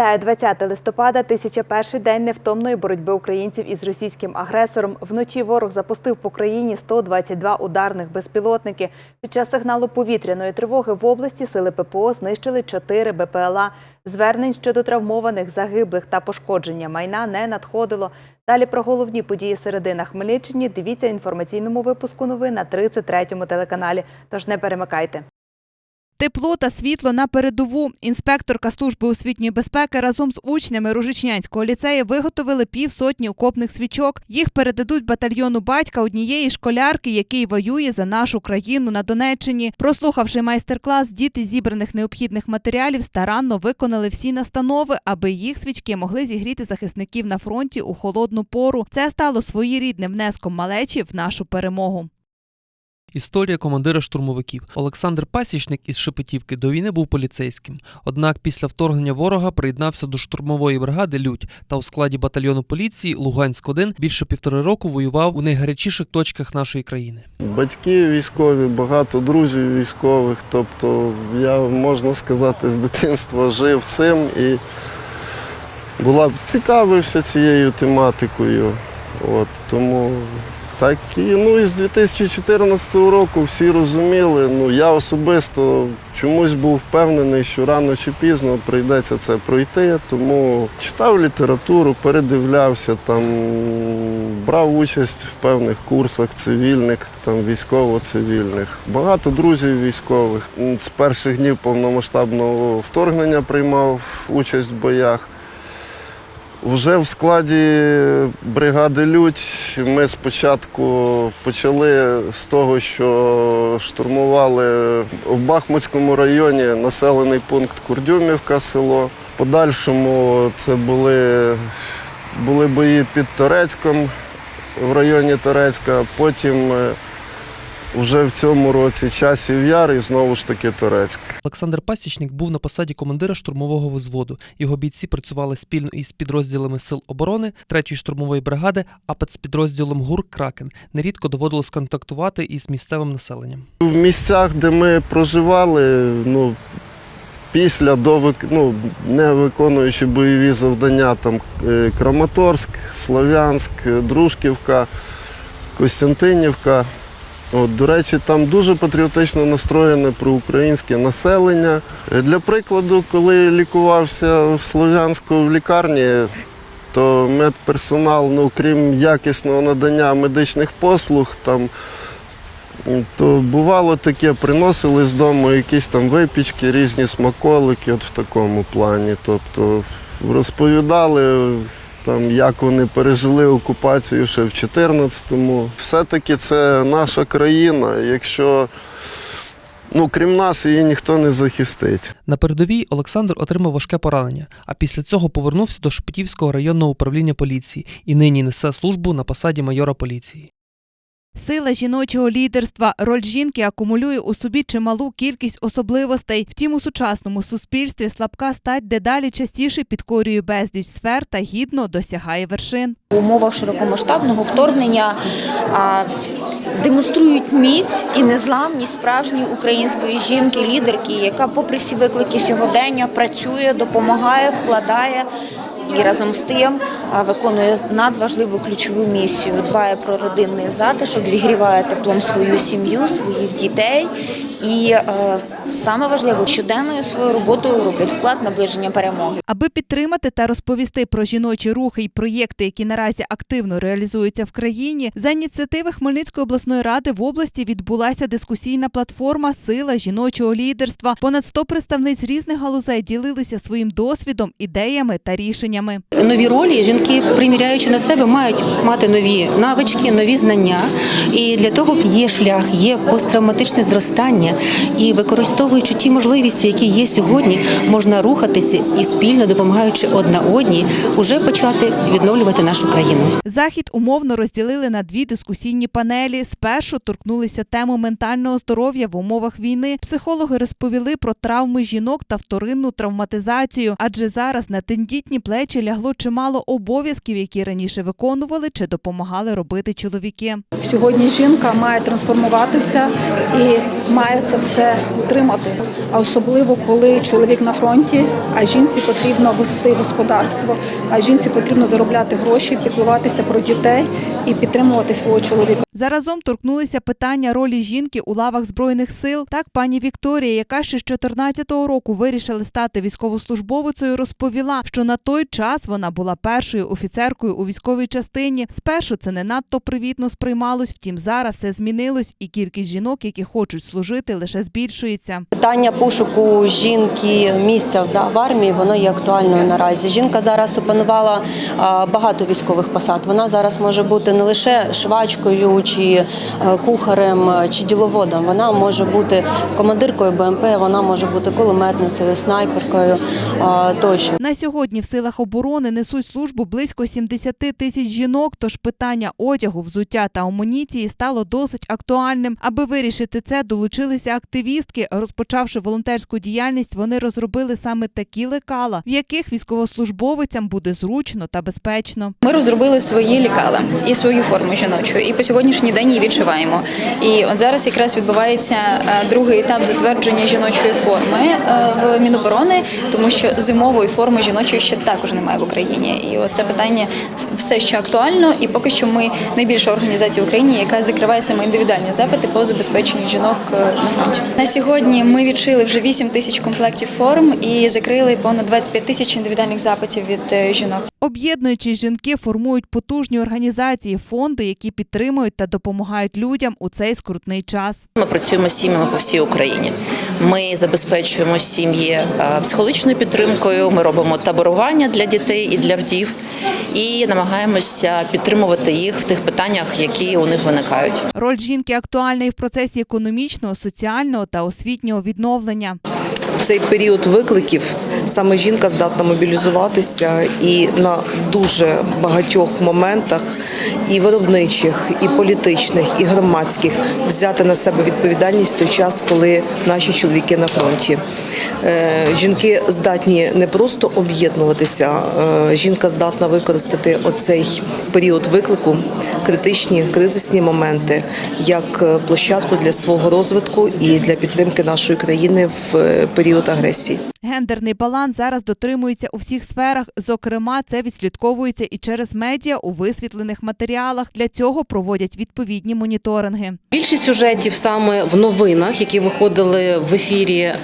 Вітаю 20 листопада, 1001 день невтомної боротьби українців із російським агресором. Вночі ворог запустив по країні 122 ударних безпілотники. Під час сигналу повітряної тривоги в області сили ППО знищили 4 БПЛА. Звернень щодо травмованих, загиблих та пошкодження майна не надходило. Далі про головні події середи на Хмельниччині дивіться інформаційному випуску новин на 33-му телеканалі. Тож не перемикайте. Тепло та світло на передову. Інспекторка служби освітньої безпеки разом з учнями Ружичнянського ліцею виготовили півсотні окопних свічок. Їх передадуть батальйону батька однієї школярки, який воює за нашу країну на Донеччині. Прослухавши майстер-клас, діти зібраних необхідних матеріалів старанно виконали всі настанови, аби їх свічки могли зігріти захисників на фронті у холодну пору. Це стало своєрідним внеском малечі в нашу перемогу. Історія командира штурмовиків. Олександр Пасічник із Шепетівки до війни був поліцейським. Однак після вторгнення ворога приєднався до штурмової бригади Людь та у складі батальйону поліції Луганськ-1 більше півтори року воював у найгарячіших точках нашої країни. Батьки військові, багато друзів військових. Тобто я, можна сказати, з дитинства жив цим і була цікавився цією тематикою. От, тому так і ну і з 2014 року всі розуміли. Ну я особисто чомусь був впевнений, що рано чи пізно прийдеться це пройти. Тому читав літературу, передивлявся там, брав участь в певних курсах цивільних, там військово-цивільних. Багато друзів військових. З перших днів повномасштабного вторгнення приймав участь в боях. Вже в складі бригади Людь ми спочатку почали з того, що штурмували в Бахмутському районі населений пункт Курдюмівка село. В подальшому це були, були бої під Торецьком в районі Торецька. Потім е, вже в цьому році часів яр і знову ж таки Торецьк. Олександр Пасічник був на посаді командира штурмового взводу. Його бійці працювали спільно із підрозділами сил оборони 3-ї штурмової бригади, а підрозділом ГУР Кракен. Нерідко доводилось контактувати із місцевим населенням. В місцях, де ми проживали, ну, після до ну, не виконуючи бойові завдання, там е, Краматорськ, Слов'янськ, Дружківка, Костянтинівка. От, до речі, там дуже патріотично настроєне проукраїнське населення. Для прикладу, коли лікувався в Слов'янську в лікарні, то медперсонал, ну, крім якісного надання медичних послуг, там то бувало таке, приносили з дому якісь там випічки, різні смаколики, от в такому плані. Тобто розповідали, там, як вони пережили окупацію ще в 14-му. Все-таки це наша країна. Якщо ну, крім нас її ніхто не захистить. На передовій Олександр отримав важке поранення, а після цього повернувся до Шепетівського районного управління поліції і нині несе службу на посаді майора поліції. Сила жіночого лідерства. Роль жінки акумулює у собі чималу кількість особливостей. Втім, у сучасному суспільстві слабка стать дедалі частіше підкорює безліч сфер та гідно досягає вершин. В умовах широкомасштабного вторгнення а, демонструють міць і незламність справжньої української жінки-лідерки, яка, попри всі виклики сьогодення, працює, допомагає, вкладає. І разом з тим виконує надважливу ключову місію, дбає про родинний затишок, зігріває теплом свою сім'ю, своїх дітей. І е, саме важливо, щоденною своєю роботою роблять вклад наближення перемоги. Аби підтримати та розповісти про жіночі рухи і проєкти, які наразі активно реалізуються в країні, за ініціативи Хмельницької обласної ради в області відбулася дискусійна платформа Сила жіночого лідерства. Понад 100 представниць різних галузей ділилися своїм досвідом, ідеями та рішеннями. Нові ролі жінки, приміряючи на себе, мають мати нові навички, нові знання. І для того є шлях, є посттравматичне зростання. І використовуючи ті можливості, які є сьогодні, можна рухатися і спільно допомагаючи одна одній, уже почати відновлювати нашу країну. Захід умовно розділили на дві дискусійні панелі. Спершу торкнулися тему ментального здоров'я в умовах війни. Психологи розповіли про травми жінок та вторинну травматизацію, адже зараз на тендітні плечі лягло чимало обов'язків, які раніше виконували чи допомагали робити чоловіки. Сьогодні жінка має трансформуватися і має це все утримати. А особливо коли чоловік на фронті, а жінці потрібно вести господарство, а жінці потрібно заробляти гроші, піклуватися про дітей і підтримувати свого чоловіка. Заразом торкнулися питання ролі жінки у лавах збройних сил. Так пані Вікторія, яка ще з 14-го року вирішила стати військовослужбовицею, розповіла, що на той час вона була першою офіцеркою у військовій частині. Спершу це не надто привітно сприймалось, втім зараз все змінилось, і кількість жінок, які хочуть служити, лише збільшується. Питання пошуку жінки місця да, в армії воно є актуальною наразі. Жінка зараз опанувала багато військових посад. Вона зараз може бути не лише швачкою чи е, кухарем е, чи діловодом. Вона може бути командиркою БМП, вона може бути кулеметницею, снайперкою тощо. На сьогодні в силах оборони несуть службу близько 70 тисяч жінок. Тож питання одягу, взуття та амуніції стало досить актуальним. Аби вирішити це, долучилися активістки. Розпочавши волонтерську діяльність, вони розробили саме такі лекала, в яких військовослужбовицям буде зручно та безпечно. Ми розробили свої лікала і свою форму жіночу, і по сьогоднішній день її відшиваємо. І от зараз якраз відбувається е, другий етап затвердження жіночої форми е, в Міноборони, тому що зимової форми жіночої ще також немає в Україні. І оце питання все ще актуально. І поки що ми найбільша організація в Україні, яка закриває саме індивідуальні запити по забезпеченню жінок е, фронті. На сьогодні ми відшили вже 8 тисяч комплектів форм і закрили понад 25 тисяч індивідуальних запитів від е, жінок. Об'єднуючи жінки, формують потужні організації, фонди, які підтримують та допомагають людям у цей скрутний час. Ми працюємо з сім'ями по всій Україні. Ми забезпечуємо сім'ї е, психологічною підтримкою. Ми робимо таборування для дітей і для вдів, і намагаємося підтримувати їх в тих питаннях, які у них виникають. Роль жінки актуальна і в процесі економічного, соціального та освітнього відновлення. В цей період викликів саме жінка здатна мобілізуватися і на дуже багатьох моментах і виробничих, і політичних, і громадських взяти на себе відповідальність в той час, коли наші чоловіки на фронті. Е, Жінки здатні не просто об'єднуватися, е, жінка здатна використати оцей період виклику, критичні кризисні моменти як е, площадку для свого розвитку і для підтримки нашої країни в період агресії. Гендерний баланс зараз дотримується у всіх сферах. Зокрема, це відслідковується і через медіа у висвітлених матеріалах. Для цього проводять відповідні моніторинги. Більшість сюжетів саме в новинах, які виходили в ефірі е,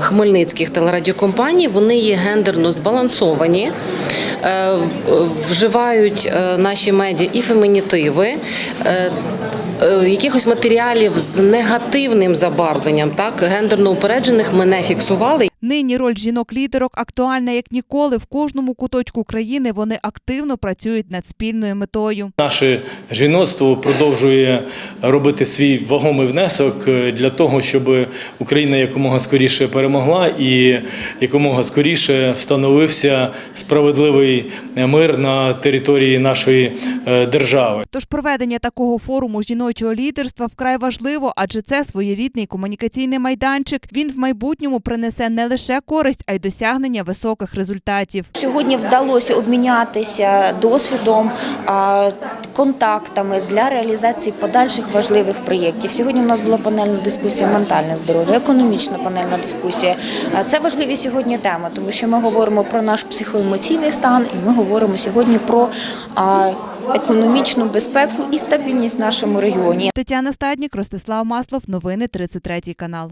хмельницьких телерадіокомпаній, вони є гендерно збалансовані. Е, Вживають е, наші медіа і фемінітиви, е, якихось матеріалів з негативним забарвленням, так гендерно упереджених ми не фіксували. Нині роль жінок-лідерок актуальна як ніколи. В кожному куточку країни вони активно працюють над спільною метою. Наше жіноцтво продовжує робити свій вагомий внесок для того, щоб Україна якомога скоріше перемогла і якомога скоріше встановився справедливий мир на території нашої е, держави. Тож проведення такого форуму жіночого лідерства вкрай важливо, адже це своєрідний комунікаційний майданчик. Він в майбутньому принесе не лише користь, а й досягнення високих результатів. Сьогодні вдалося обмінятися досвідом, контактами для реалізації подальших важливих проєктів. Сьогодні у нас була панельна дискусія ментальне здоров'я, економічна панельна дискусія. Це важливі сьогодні теми, тому що ми говоримо про наш психоемоційний стан, і ми говоримо сьогодні про економічну безпеку і стабільність в нашому регіоні. Тетяна Стаднік, Ростислав Маслов, новини 33 канал.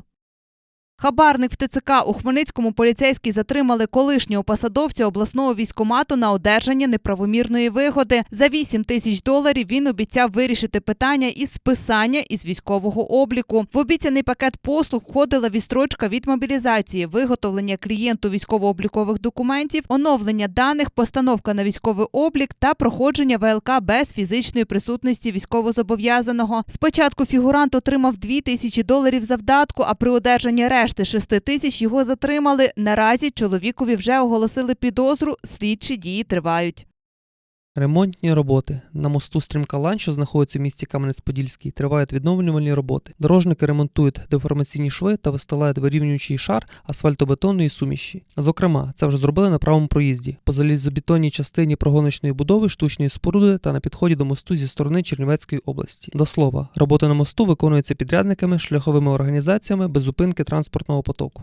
Хабарник в ТЦК у Хмельницькому поліцейські затримали колишнього посадовця обласного військомату на одержання неправомірної вигоди. За 8 тисяч доларів він обіцяв вирішити питання із списання із військового обліку. В обіцяний пакет послуг входила відстрочка від мобілізації, виготовлення клієнту військово-облікових документів, оновлення даних, постановка на військовий облік та проходження ВЛК без фізичної присутності військовозобов'язаного. Спочатку фігурант отримав 2 тисячі доларів завдатку, а при одержанні решти 6 тисяч його затримали. Наразі чоловікові вже оголосили підозру. Слідчі дії тривають. Ремонтні роботи на мосту Стрімка Лань, що знаходиться в місті Кам'янець-Подільський, тривають відновлювальні роботи. Дорожники ремонтують деформаційні шви та вистилають вирівнюючий шар асфальтобетонної суміші. Зокрема, це вже зробили на правому проїзді по залізобетонній частині прогоночної будови, штучної споруди та на підході до мосту зі сторони Чернівецької області. До слова, роботи на мосту виконуються підрядниками, шляховими організаціями без зупинки транспортного потоку.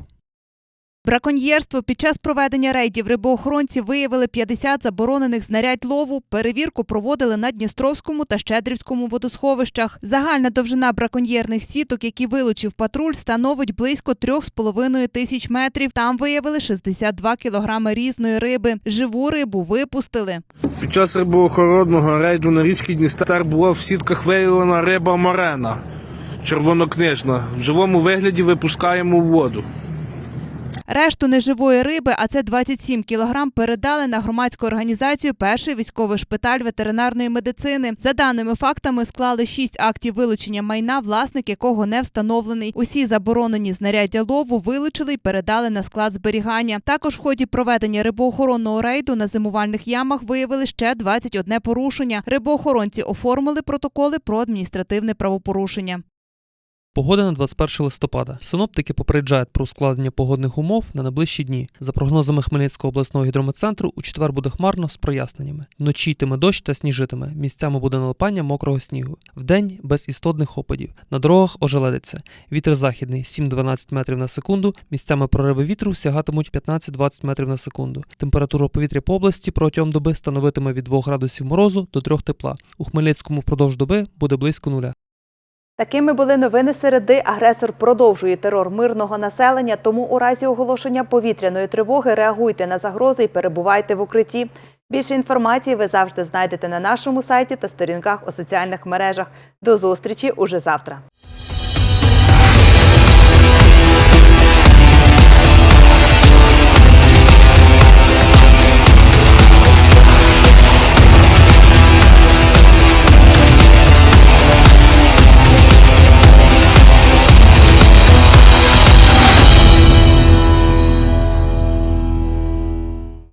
Браконьєрство під час проведення рейдів рибоохоронці виявили 50 заборонених знарядь лову. Перевірку проводили на Дністровському та Щедрівському водосховищах. Загальна довжина браконьєрних сіток, які вилучив патруль, становить близько 3,5 тисяч метрів. Там виявили 62 кілограми різної риби. Живу рибу випустили. Під час рибоохоронного рейду на річці Дністер була в сітках виявлена риба морена червонокнижна. В живому вигляді випускаємо воду. Решту неживої риби, а це 27 кілограм, передали на громадську організацію Перший військовий шпиталь ветеринарної медицини. За даними фактами, склали 6 актів вилучення майна, власник якого не встановлений. Усі заборонені знаряддя лову вилучили й передали на склад зберігання. Також в ході проведення рибоохоронного рейду на зимувальних ямах виявили ще 21 порушення. Рибоохоронці оформили протоколи про адміністративне правопорушення. Погода на 21 листопада. Синоптики попереджають про ускладнення погодних умов на найближчі дні. За прогнозами Хмельницького обласного гідрометцентру, у четвер буде хмарно з проясненнями. Вночі йтиме дощ та сніжитиме. Місцями буде налипання мокрого снігу. Вдень без істотних опадів. На дорогах ожеледиться. Вітер західний 7-12 метрів на секунду. Місцями прориви вітру сягатимуть 15-20 метрів на секунду. Температура повітря по області протягом доби становитиме від 2 градусів морозу до 3 тепла. У Хмельницькому впродовж доби буде близько нуля. Такими були новини середи. Агресор продовжує терор мирного населення, тому у разі оголошення повітряної тривоги реагуйте на загрози і перебувайте в укритті. Більше інформації ви завжди знайдете на нашому сайті та сторінках у соціальних мережах. До зустрічі уже завтра.